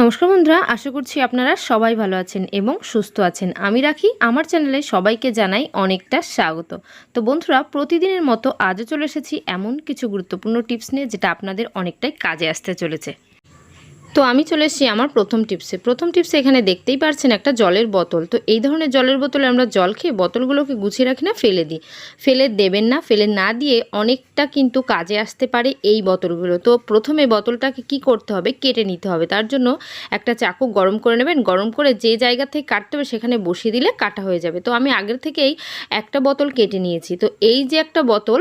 নমস্কার বন্ধুরা, আশা করছি আপনারা সবাই ভালো আছেন এবং সুস্থ আছেন। আমি রাখি, আমার চ্যানেলে সবাইকে জানাই অনেকটা স্বাগত। তো বন্ধুরা, প্রতিদিনের মতো আজও চলে এসেছি এমন কিছু গুরুত্বপূর্ণ টিপস নিয়ে যেটা আপনাদের অনেকটাই কাজে আসতে চলেছে। তো আমি চলে এসেছি আমার প্রথম টিপসে। প্রথম টিপসে এখানে দেখতেই পারছেন একটা জলের বোতল। তো এই ধরনের জলের বোতলে আমরা জল খেয়ে বোতলগুলোকে গুছিয়ে রাখি না, ফেলে দিই। ফেলে দেবেন না, ফেলে না দিয়ে অনেকটা কিন্তু কাজে আসতে পারে এই বোতলগুলো। তো প্রথমে বোতলটাকে কি করতে হবে? কেটে নিতে হবে। তার জন্য একটা চাকু গরম করে নেবেন। গরম করে যে জায়গা থেকে কাটতে হবে সেখানে বসিয়ে দিলে কাটা হয়ে যাবে। তো আমি আগের থেকেই একটা বোতল কেটে নিয়েছি। তো এই যে একটা বোতল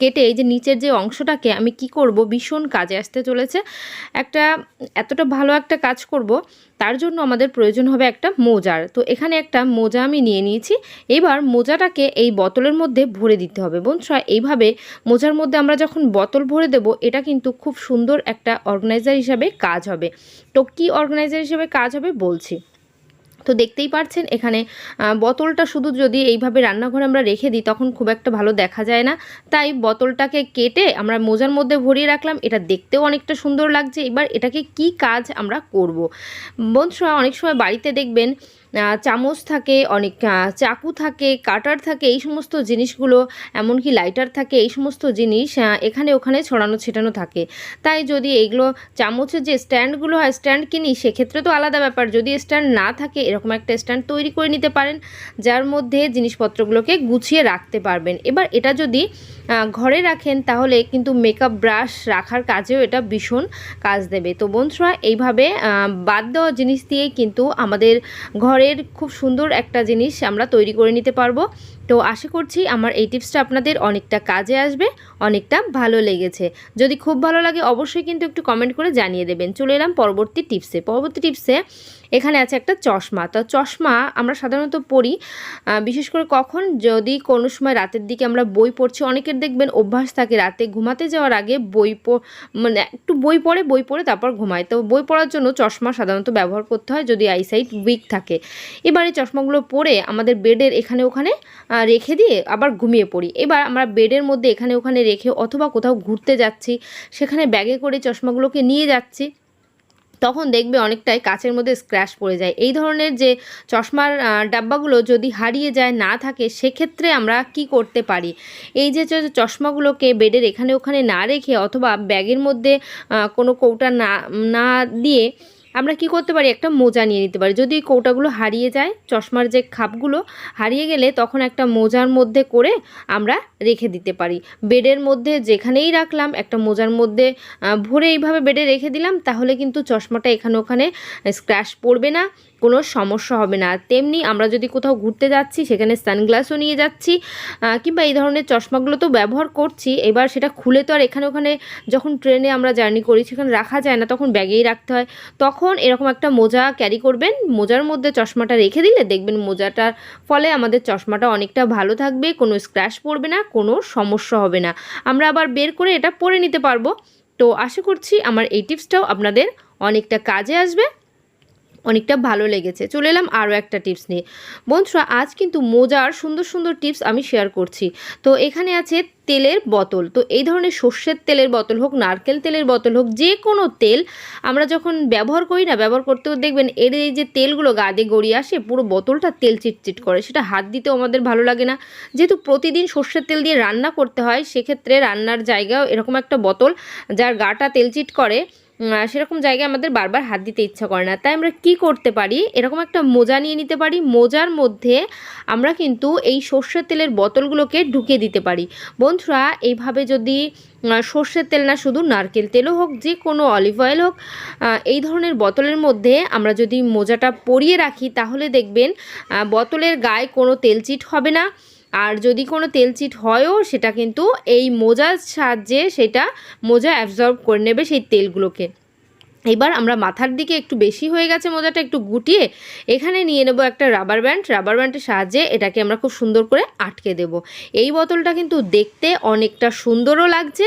কেটে এই যে নিচের যে অংশটাকে আমি কি করব? ভীষণ কাজে আসতে চলেছে। একটা এতটা ভালো একটা কাজ করব, তার জন্য আমাদের প্রয়োজন হবে একটা মোজার। তো এখানে একটা মোজা আমি নিয়ে নিয়েছি। এবার মোজাটাকে এই বোতলের মধ্যে ভরে দিতে হবে। বন্ধুরা, এইভাবে মোজার মধ্যে আমরা যখন বোতল ভরে দেব, এটা কিন্তু খুব সুন্দর একটা অর্গানাইজার হিসাবে কাজ হবে। তো কী অর্গানাইজার হিসাবে কাজ হবে বলছি। তো দেখতেই পারছেন এখানে বোতলটা শুধু যদি এইভাবে রান্নাঘরে আমরা রেখে দিই, তখন খুব একটা ভালো দেখা যায় না। তাই বোতলটাকে কেটে আমরা মোজার মধ্যে ভরিয়ে রাখলাম। এটা দেখতেও অনেকটা সুন্দর লাগছে। এবার এটাকে কি কাজ আমরা করব। বন্ধুরা, অনেক সময় বাড়িতে দেখবেন চামচ থাকে, অনেক চাকু থাকে, কাটার থাকে, এই সমস্ত জিনিসগুলো, এমনকি লাইটার থাকে, এই সমস্ত জিনিস এখানে ওখানে ছড়ানো ছেটানো থাকে। তাই যদি এইগুলো চামচের যে স্ট্যান্ডগুলো হয় স্ট্যান্ড কিনি, সেক্ষেত্রে তো আলাদা ব্যাপার। যদি স্ট্যান্ড না থাকে, এরকম একটা স্ট্যান্ড তৈরি করে নিতে পারেন, যার মধ্যে জিনিসপত্রগুলোকে গুছিয়ে রাখতে পারবেন। এবার এটা যদি ঘরে রাখেন, তাহলে কিন্তু মেকআপ ব্রাশ রাখার কাজেও এটা ভীষণ কাজ দেবে। তো বন্ধুরা, এইভাবে বাদ দেওয়া জিনিস দিয়েই কিন্তু আমাদের ঘরের খুব সুন্দর একটা জিনিস আমরা তৈরি করে নিতে পারব। তো আশা করছি আমার এই টিপসটা আপনাদের অনেকটা কাজে আসবে, অনেকটা ভালো লেগেছে। যদি খুব ভালো লাগে অবশ্যই কিন্তু একটু কমেন্ট করে জানিয়ে দেবেন। চলে এলাম পরবর্তী টিপসে। পরবর্তী টিপসে এখানে আছে একটা চশমা। তো চশমা আমরা সাধারণত পড়ি বিশেষ করে কখন যদি কোনো সময় রাতের দিকে আমরা বই পড়ছি, অনেকের দেখবেন অভ্যাস থাকে রাতে ঘুমাতে যাওয়ার আগে বই মানে একটু বই পড়ে বই পড়ে তারপর ঘুমায়। তো বই পড়ার জন্য চশমা সাধারণত ব্যবহার করতে হয় যদি আইসাইট উইক থাকে। এবার চশমাগুলো পরে আমাদের বেডের এখানে ওখানে রেখে দিয়ে আবার ঘুমিয়ে পড়ি। এবার আমরা বেডের মধ্যে এখানে ওখানে রেখে অথবা কোথাও ঘুরতে যাচ্ছি, সেখানে ব্যাগে করে চশমাগুলোকে নিয়ে যাচ্ছি, তখন দেখবে অনেকটাই কাচের মধ্যে স্ক্র্যাচ পড়ে যায়। এই ধরনের যে চশমার ডাব্বাগুলো যদি হারিয়ে যায়, না থাকে, সেক্ষেত্রে আমরা কি করতে পারি? এই যে চশমাগুলোকে বেডের এখানে ওখানে না রেখে অথবা ব্যাগের মধ্যে কোনো কৌটা না না দিয়ে আমরা কি করতে পারি? একটা মোজা নিয়ে নিতে পারি। যদি কৌটাগুলো হারিয়ে যায়, চশমার যে খাপগুলো হারিয়ে গেলে তখন একটা মোজার মধ্যে করে আমরা রেখে দিতে পারি। বেডের মধ্যে যেখানেই রাখলাম, একটা মোজার মধ্যে ভরে এইভাবে বেডে রেখে দিলাম, তাহলে কিন্তু চশমাটা এখানে ওখানে স্ক্র্যাশ পড়বে না, কোনো সমস্যা হবে না। তেমনি আমরা যদি কোথাও ঘুরতে যাচ্ছি, সেখানে সানগ্লাসও নিয়ে যাচ্ছি কিংবা এই ধরনের চশমাগুলো তো ব্যবহার করছি, এবার সেটা খুলে তো আর এখানে ওখানে যখন ট্রেনে আমরা জার্নি করি, সেখানে রাখা যায় না, তখন ব্যাগেই রাখতে হয়। তখন এরকম একটা মোজা ক্যারি করবেন, মোজার মধ্যে চশমাটা রেখে দিলে দেখবেন মোজাটার ফলে আমাদের চশমাটা অনেকটা ভালো থাকবে, কোনো স্ক্র্যাশ পড়বে না কোনো সমস্যা হবে না। আমরা আবার বের করে এটা পরে নিতে পারব। তো আশা করছি আমার এই টিপসটাও আপনাদের অনেকটা কাজে আসবে। অনেকটা ভালো লেগেছে। চলে এলাম আরও একটা টিপস নিয়ে। বন্ধুরা, আজ কিন্তু মোজার সুন্দর সুন্দর টিপস আমি শেয়ার করছি। তো এখানে আছে তেলের বোতল। তো এই ধরনের সর্ষের তেলের বোতল হোক, নারকেল তেলের বোতল হোক, যে কোনো তেল আমরা যখন ব্যবহার করি না, ব্যবহার করতেও দেখবেন এর এই যে তেলগুলো গাদে গড়িয়ে আসে, পুরো বোতলটা তেল চিটচিট করে। সেটা হাত দিতেও আমাদের ভালো লাগে না। যেহেতু প্রতিদিন সর্ষের তেল দিয়ে রান্না করতে হয়, সেক্ষেত্রে রান্নার জায়গাও এরকম একটা বোতল যার গাটা তেলচিট করে। সেরকম জায়গায় আমাদের বারবার হাত দিতে ইচ্ছা করে না। তাই আমরা কি করতে পারি? এরকম একটা মোজা নিয়ে নিতে পারি। মোজার মধ্যে আমরা কিন্তু এই সর্ষের তেলের বোতলগুলোকে ঢুকিয়ে দিতে পারি। বন্ধুরা, এইভাবে যদি সর্ষের তেল না শুধু নারকেল তেলও হোক, যে কোনো অলিভ অয়েল হোক এই ধরনের বোতলের মধ্যে আমরা যদি মোজাটা পরিয়ে রাখি, তাহলে দেখবেন বোতলের গায়ে কোনো তেলচিট হবে না। আর যদি কোনো তেলচিট হয়ও, সেটা কিন্তু এই মোজার সাহায্যে সেটা মোজা অ্যাবজর্ব করে নেবে সেই তেলগুলোকে। এবার আমরা মাথার দিকে একটু বেশি হয়ে গেছে মোজাটা, একটু গুটিয়ে, এখানে নিয়ে নেব একটা রাবার ব্যান্ড রাবার ব্যান্ডের সাহায্যে এটাকে আমরা খুব সুন্দর করে আটকে দেব। এই বোতলটা কিন্তু দেখতে অনেকটা সুন্দরও লাগছে,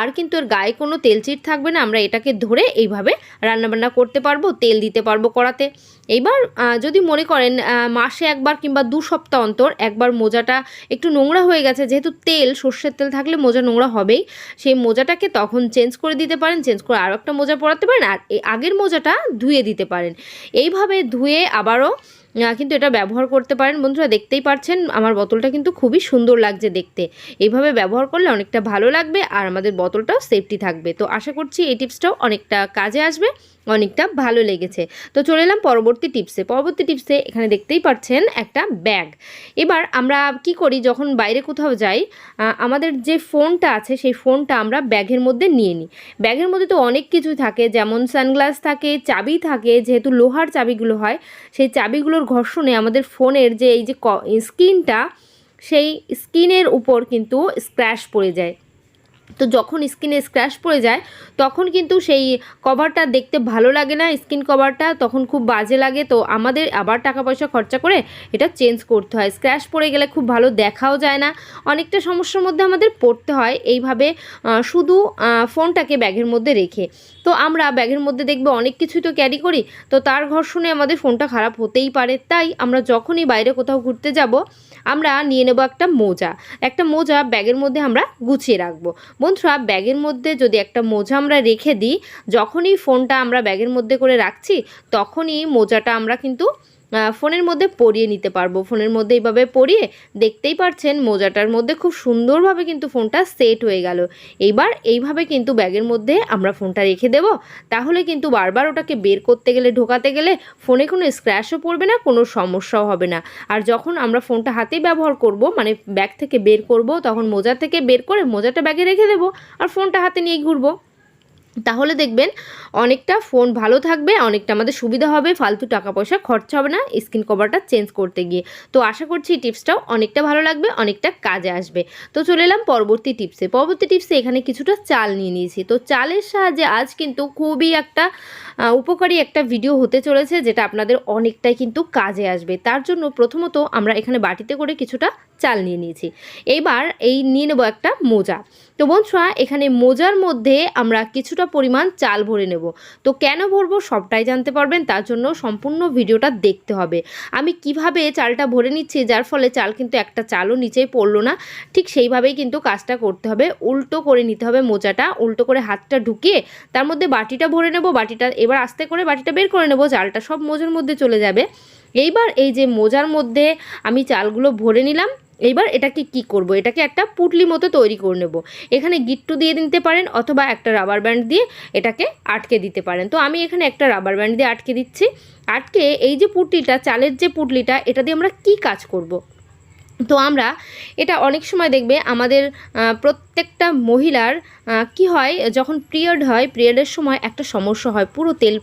আর কিন্তু এর গায়ে কোনো তেলচিট থাকবে না। আমরা এটাকে ধরে এইভাবে রান্নাবান্না করতে পারব, তেল দিতে পারব কড়াতে। এইবার যদি মনে করেন মাসে একবার কিংবা দু সপ্তাহ অন্তর একবার মোজাটা একটু নোংরা হয়ে গেছে, যেহেতু তেল, সর্ষের তেল থাকলে মোজা নোংরা হবেই, সেই মোজাটাকে তখন চেঞ্জ করে দিতে পারেন, চেঞ্জ করে আরও একটা মোজা পরাতে পারেন, আর আগের মোজাটা ধুয়ে দিতে পারেন। এইভাবে ধুয়ে আবারও কিন্তু এটা ব্যবহার করতে পারেন। বন্ধুরা, দেখতেই পাচ্ছেন আমার বোতলটা কিন্তু খুবই সুন্দর লাগছে দেখতে। এইভাবে ব্যবহার করলে অনেকটা ভালো লাগবে আর আমাদের বোতলটাও সেফটি থাকবে। তো আশা করছি এই টিপসটাও অনেকটা কাজে আসবে, অনেকটা ভালো লেগেছে। তো চলে এলাম পরবর্তী টিপসে। পরবর্তী টিপসে এখানে দেখতেই পাচ্ছেন একটা ব্যাগ। এবার আমরা কি করি, যখন বাইরে কোথাও যাই আমাদের যে ফোনটা আছে, সেই ফোনটা আমরা ব্যাগের মধ্যে নিয়ে নিই। ব্যাগের মধ্যে তো অনেক কিছু থাকে, যেমন সানগ্লাস থাকে, চাবি থাকে, যেহেতু লোহার চাবিগুলো হয়, সেই চাবিগুলোর ঘর্ষণে আমাদের ফোনের যে এই যে স্ক্রিনটা সেই স্ক্রিনের উপর কিন্তু স্ক্র্যাশ পড়ে যায়। তো যখন স্কিনে স্ক্র্যাশ পড়ে যায়, তখন কিন্তু সেই কভারটা দেখতে ভালো লাগে না স্কিন কভারটা তখন খুব বাজে লাগে। তো আমাদের আবার টাকা পয়সা খরচা করে এটা চেঞ্জ করতে হয়। স্ক্র্যাশ পড়ে গেলে খুব ভালো দেখাও যায় না। অনেকটা সমস্যার মধ্যে আমাদের পড়তে হয়। এইভাবে শুধু ফোনটাকে ব্যাগের মধ্যে রেখে। তো আমরা ব্যাগের মধ্যে দেখবে অনেক কিছুই তো ক্যারি করি। তো তার ঘর্ষণে আমাদের ফোনটা খারাপ হতেই পারে। তাই আমরা যখনই বাইরে কোথাও ঘুরতে যাব, আমরা নিয়ে নেব একটা মোজা। একটা মোজা ব্যাগের মধ্যে আমরা গুছিয়ে রাখব। বন্ধুরা, ব্যাগের মধ্যে যদি একটা মোজা আমরা রেখে দিই, যখনই ফোনটা আমরা ব্যাগের মধ্যে করে রাখছি, তখনই মোজাটা আমরা কিন্তু ফোনের মধ্যে পরিয়ে নিতে পারব। ফোনের মধ্যে এইভাবে পরিয়ে দেখতেই পাচ্ছেন মোজাটার মধ্যে খুব সুন্দরভাবে কিন্তু ফোনটা সেট হয়ে গেল। এইবার এইভাবে কিন্তু ব্যাগের মধ্যে আমরা ফোনটা রেখে দেব। তাহলে কিন্তু বারবার ওটাকে বের করতে গেলে, ঢোকাতে গেলে ফোনে কোনো স্ক্র্যাচও পড়বে না, কোনো সমস্যাও হবে না। আর যখন আমরা ফোনটা হাতেই ব্যবহার করব মানে ব্যাগ থেকে বের করব, তখন মোজা থেকে বের করে মোজাটা ব্যাগে রেখে দেবো। আর ফোনটা হাতে নিয়ে ঘুরবো। তাহলে দেখবেন অনেকটা ফোন ভালো থাকবে, অনেকটা আমাদের সুবিধা হবে, ফালতু টাকা পয়সা খরচা হবে না স্ক্রিন কভারটা চেঞ্জ করতে গিয়ে। তো আশা করছি এই টিপসটাও অনেকটা ভালো লাগবে, অনেকটা কাজে আসবে। তো চলে এলাম পরবর্তী টিপসে পরবর্তী টিপসে এখানে কিছুটা চাল নিয়ে নিয়েছি। তো চালের সাহায্যে আজ কিন্তু খুবই একটা উপকারী একটা ভিডিও হতে চলেছে যেটা আপনাদের অনেকটাই কিন্তু কাজে আসবে। তার জন্য প্রথমত আমরা এখানে বাটিতে করে কিছুটা চাল নিয়ে নিয়েছি। এইবার এই নিয়ে নেব একটা মোজা। তো বন্ধুরা, এখানে মোজার মধ্যে আমরা কিছুটা পরিমাণ চাল ভরে নেব। তো কেন ভরবো সবটাই জানতে পারবেন, তার জন্য সম্পূর্ণ ভিডিওটা দেখতে হবে। আমি কীভাবে চালটা ভরে নিচ্ছি, যার ফলে চাল কিন্তু একটা চালও নিচেই পড়ল না, ঠিক সেইভাবেই কিন্তু কাজটা করতে হবে। উল্টো করে নিতে হবে মোজাটা, উল্টো করে হাতটা ঢুকিয়ে তার মধ্যে বাটিটা ভরে নেব। বাটিটা এবার আস্তে করে বাটিটা বের করে নেব চালটা সব মোজার মধ্যে চলে যাবে। এইবার এই যে মোজার মধ্যে আমি চালগুলো ভরে নিলাম, এইবার এটাকে কি করব? এটাকে একটা পুটলি মতো তৈরি করে নেব। এখানে গিট্টু দিয়ে দিতে পারেন অথবা একটা রাবার ব্যান্ড দিয়ে এটাকে আটকে দিতে পারেন। তো আমি এখানে একটা রাবার ব্যান্ড দিয়ে আটকে দিচ্ছি। আটকে এই যে পুটলিটা, চালের যে পুটলিটা, এটা দিয়ে আমরা কি কাজ করব। তো আমরা এটা অনেক সময় দেখবে আমাদের প্রত্যেকটা মহিলার কি হয়, যখন পিরিয়ড হয়, পিরিয়ডের সময় একটা সমস্যা হয়, পুরো তেল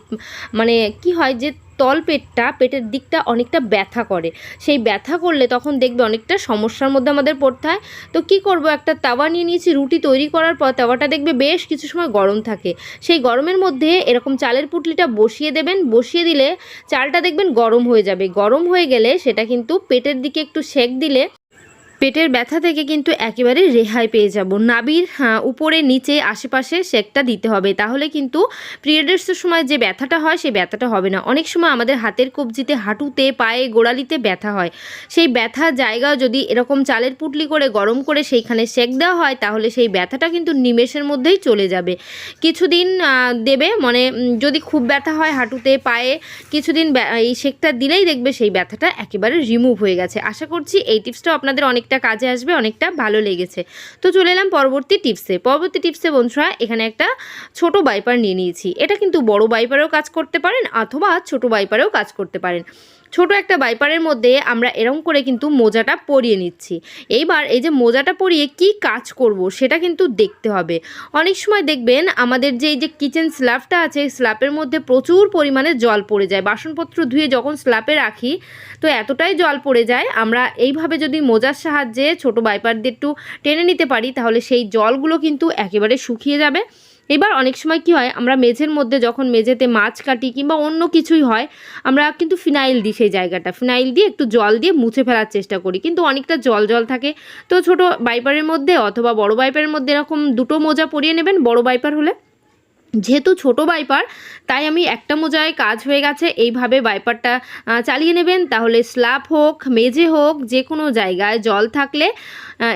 মানে কি হয় যে তল পেটটা পেটের দিকটা অনেকটা ব্যথা করে। সেই ব্যথা করলে তখন দেখবে অনেকটা সমস্যার মধ্যে আমাদের পড়তে হয়। তো কি করব? একটা তাওয়া নিয়ে নিয়েছি, রুটি তৈরি করার পর তাওয়াটা দেখবে বেশ কিছু সময় গরম থাকে। সেই গরমের মধ্যে এরকম চালের পুটলিটা বসিয়ে দেবেন। বসিয়ে দিলে চালটা দেখবেন গরম হয়ে যাবে। গরম হয়ে গেলে সেটা কিন্তু পেটের দিকে একটু সেঁক দিলে পেটের ব্যথা থেকে কিন্তু একেবারে রেহাই পেয়ে যাব। নাবির উপরে, নিচে, আশেপাশে সেকটা দিতে হবে। তাহলে কিন্তু পিরিয়ডসের সময় যে ব্যথাটা হয়, সেই ব্যথাটা হবে না। অনেক সময় আমাদের হাতের কবজিতে, হাঁটুতে, পায়ে, গোড়ালিতে ব্যথা হয়। সেই ব্যথা জায়গা যদি এরকম চালের পুটলি করে গরম করে সেইখানে সেক দেওয়া হয়, তাহলে সেই ব্যথাটা কিন্তু নিমেষের মধ্যেই চলে যাবে। কিছুদিন দেবে মানে যদি খুব ব্যথা হয় হাঁটুতে, পায়ে, কিছুদিন এই সেকটা দিলেই দেখবে সেই ব্যথাটা একেবারে রিমুভ হয়ে গেছে। আশা করছি এই টিপসটাও আপনাদের অনেকটা কাজে আসবে, অনেকটা ভালো লেগেছে। তো চলে এলাম পরবর্তী টিপসে। পরবর্তী টিপসে বন্ধুরা, এখানে একটা ছোট বাইপার নিয়ে নিয়েছি। এটা কিন্তু বড় বাইপারেও কাজ করতে পারেন অথবা ছোট বাইপারেও কাজ করতে পারেন। ছোট একটা বাইপারের মধ্যে আমরা এরকম করে কিন্তু মোজাটা পরিয়ে নিচ্ছি। এইবার এই যে মোজাটা পরিয়ে কি কাজ করব সেটা কিন্তু দেখতে হবে। অনেক সময় দেখবেন আমাদের যে, এই যে কিচেন স্ল্যাবটা আছে স্ল্যাবের মধ্যে প্রচুর পরিমাণে জল পড়ে যায়। বাসনপত্র ধুয়ে যখন স্ল্যাবে রাখি, তো এতটাই জল পড়ে যায়। আমরা এইভাবে যদি মোজার সাহায্যে ছোট বাইপার দিয়ে একটু টেনে নিতে পারি, তাহলে সেই জলগুলো কিন্তু একেবারে শুকিয়ে যাবে। এবার অনেক সময় কি হয়, আমরা মেঝের মধ্যে যখন মেঝেতে মাছ কাটি কিংবা অন্য কিছুই হয়, আমরা কিন্তু ফিনাইল দিই সেই জায়গাটা। ফিনাইল দিয়ে একটু জল দিয়ে মুছে ফেলার চেষ্টা করি। কিন্তু অনেকটা জল জল থাকে। তো ছোট বাইপারের মধ্যে অথবা বড় বাইপারের মধ্যে এরকম দুটো মোজা পরিয়ে নেবেন, বড় বাইপার হলে। যেহেতু ছোট বাইপার তাই আমি একটা মোজায় কাজ হয়ে গেছে। এইভাবে বাইপারটা চালিয়ে নেবেন। তাহলে স্ল্যাব হোক মেঝে হোক যে কোনো জায়গায় জল থাকলে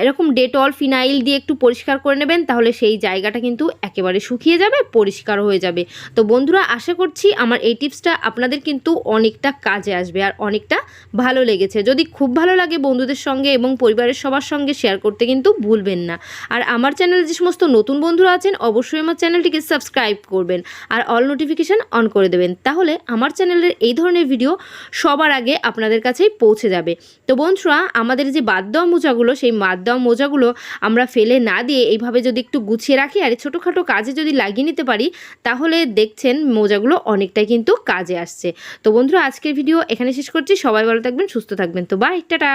এরকম ডেটল ফিনাইল দিয়ে একটু পরিষ্কার করে নেবেন। তাহলে সেই জায়গাটা কিন্তু একেবারে শুকিয়ে যাবে, পরিষ্কার হয়ে যাবে। তো বন্ধুরা, আশা করছি আমার এই টিপসটা আপনাদের কিন্তু অনেকটা কাজে আসবে। আর অনেকটা ভালো লেগেছে। যদি খুব ভালো লাগে বন্ধুদের সঙ্গে এবং পরিবারের সবার সঙ্গে শেয়ার করতে কিন্তু ভুলবেন না। আর আমার চ্যানেলে যে সমস্ত নতুন বন্ধুরা আছেন, অবশ্যই আমার চ্যানেলটিকে সাবস্ক্রাইব করবেন আর অল নোটিফিকেশান অন করে দেবেন। তাহলে আমার চ্যানেলের এই ধরনের ভিডিও সবার আগে আপনাদের কাছেই পৌঁছে যাবে। তো বন্ধুরা, আমাদের যে বাদ দেওয়া মোজাগুলো, সেই বাদ দেওয়া মোজাগুলো আমরা ফেলে না দিয়ে এইভাবে যদি একটু গুছিয়ে রাখি আর ছোটোখাটো কাজে যদি লাগিয়ে নিতে পারি, তাহলে দেখছেন মোজাগুলো অনেকটাই কিন্তু কাজে আসছে। তো বন্ধুরা, আজকের ভিডিও এখানে শেষ করছি। সবাই ভালো থাকবেন সুস্থ থাকবেন। তো বাই টাটা!